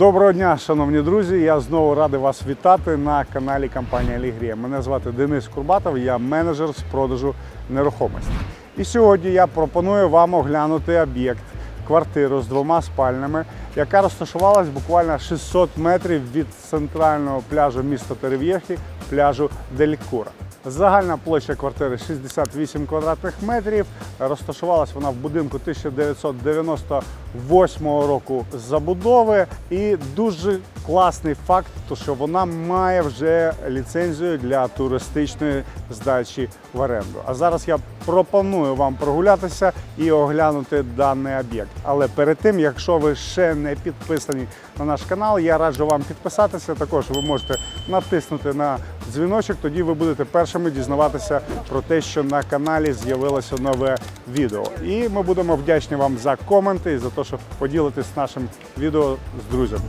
Доброго дня, шановні друзі! Я знову радий вас вітати на каналі компанії Алігрія. Мене звати Денис Курбатов, я менеджер з продажу нерухомості. І сьогодні я пропоную вам оглянути об'єкт, квартиру з двома спальнями, яка розташувалась буквально 600 метрів від центрального пляжу міста Терев'єхі, пляжу Делькура. Загальна площа квартири 68 квадратних метрів. Розташувалась вона в будинку 1998 року забудови. І дуже класний факт, що вона має вже ліцензію для туристичної здачі в оренду. А зараз я пропоную вам прогулятися і оглянути даний об'єкт. Але перед тим, якщо ви ще не підписані на наш канал, я раджу вам підписатися. Також ви можете натиснути на дзвіночок, тоді ви будете першими дізнаватися про те, що на каналі з'явилося нове відео. І ми будемо вдячні вам за коменти і за те, що поділитесь нашим відео з друзями.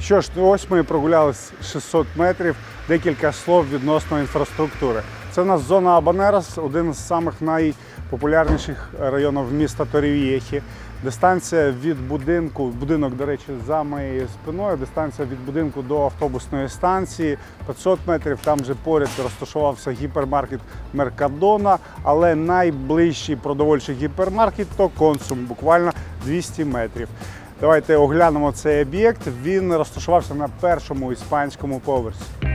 Що ж, ось ми прогулялись 600 метрів, декілька слов відносно інфраструктури. Це у нас зона Абанерас, один з самих найпопулярніших районів міста Торів'єхі. Дистанція від будинку, будинок, до речі, за моєю спиною, дистанція від будинку до автобусної станції 500 метрів. Там вже поряд розташувався гіпермаркет Меркадона, але найближчий продовольчий гіпермаркет то консум, буквально 200 метрів. Давайте оглянемо цей об'єкт. Він розташувався на першому іспанському поверсі.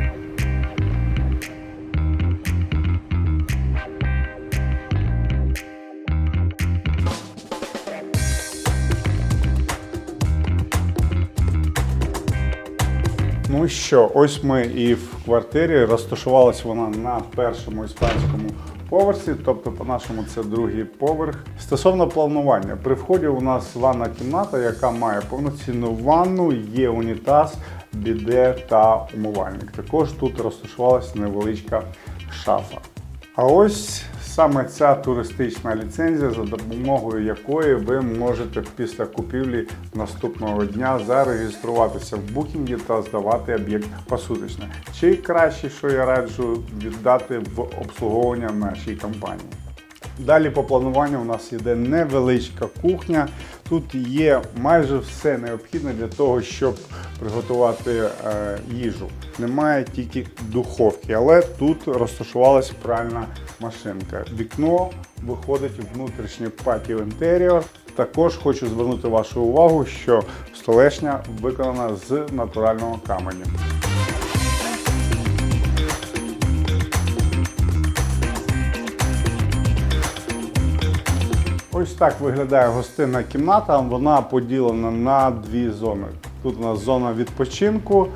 Ну що, ось ми і в квартирі. Розташувалась вона на першому іспанському поверсі, тобто, по-нашому, це другий поверх. Стосовно планування, при вході у нас ванна кімната, яка має повноцінну ванну, є унітаз, біде та умивальник. Також тут розташувалася невеличка шафа. А ось саме ця туристична ліцензія, за допомогою якої ви можете після купівлі наступного дня зареєструватися в букінгі та здавати об'єкт посуточно. Чи краще, що я раджу віддати в обслуговування нашій компанії. Далі по плануванню у нас йде невеличка кухня. Тут є майже все необхідне для того, щоб приготувати е, їжу. Немає тільки духовки, але тут розташувалась пральна машинка. Вікно виходить в внутрішнє патіо інтеріор. Також хочу звернути вашу увагу, що столешня виконана з натурального каменю. Ось так виглядає гостинна кімната. Вона поділена на дві зони. Тут у нас зона відпочинку,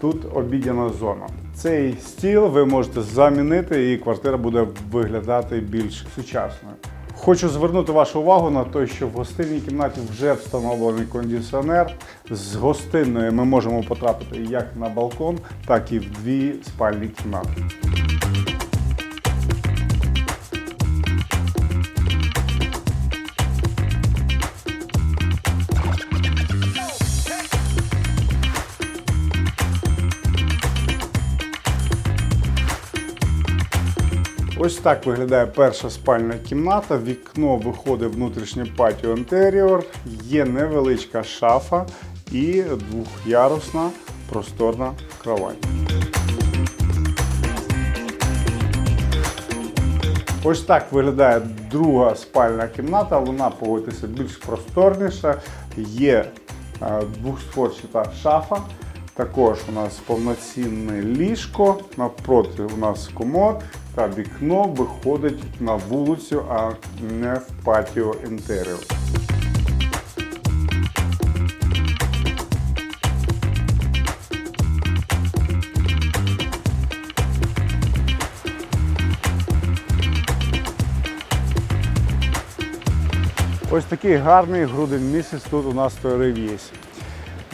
тут обідяна зона. Цей стіл ви можете замінити, і квартира буде виглядати більш сучасною. Хочу звернути вашу увагу на те, що в гостинній кімнаті вже встановлений кондиціонер. З гостинної ми можемо потрапити як на балкон, так і в дві спальні кімнати. Ось так виглядає перша спальна кімната. Вікно виходить внутрішнє патіо інтеріор, є невеличка шафа і двохярусна просторна кровать. Ось так виглядає друга спальна кімната. Вона погодьтеся більш просторніша. Є е, двохстворчата шафа. Також у нас повноцінне ліжко. Навпроти у нас комод та вікно виходить на вулицю, а не в патіо інтеріор. Ось такий гарний грудень місяць тут у нас в Рив'єсі.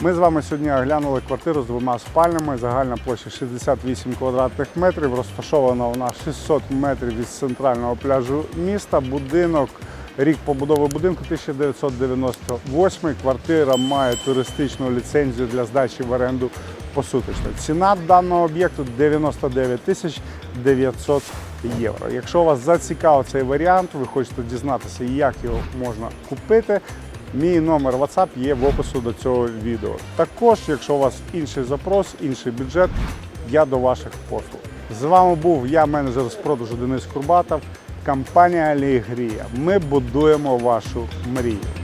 Ми з вами сьогодні оглянули квартиру з двома спальнями. Загальна площа 68 квадратних метрів. Розташована вона 600 метрів від центрального пляжу міста. Будинок, рік побудови будинку 1998. Квартира має туристичну ліцензію для здачі в оренду посуточно. Ціна даного об'єкту 99 тисяч 900 євро. Якщо вас зацікавив цей варіант, ви хочете дізнатися, як його можна купити. Мій номер WhatsApp є в опису до цього відео. Також, якщо у вас інший запрос, інший бюджет, я до ваших послуг. З вами був я, менеджер з продажу Денис Курбатов, компанія Алігрія. Ми будуємо вашу мрію.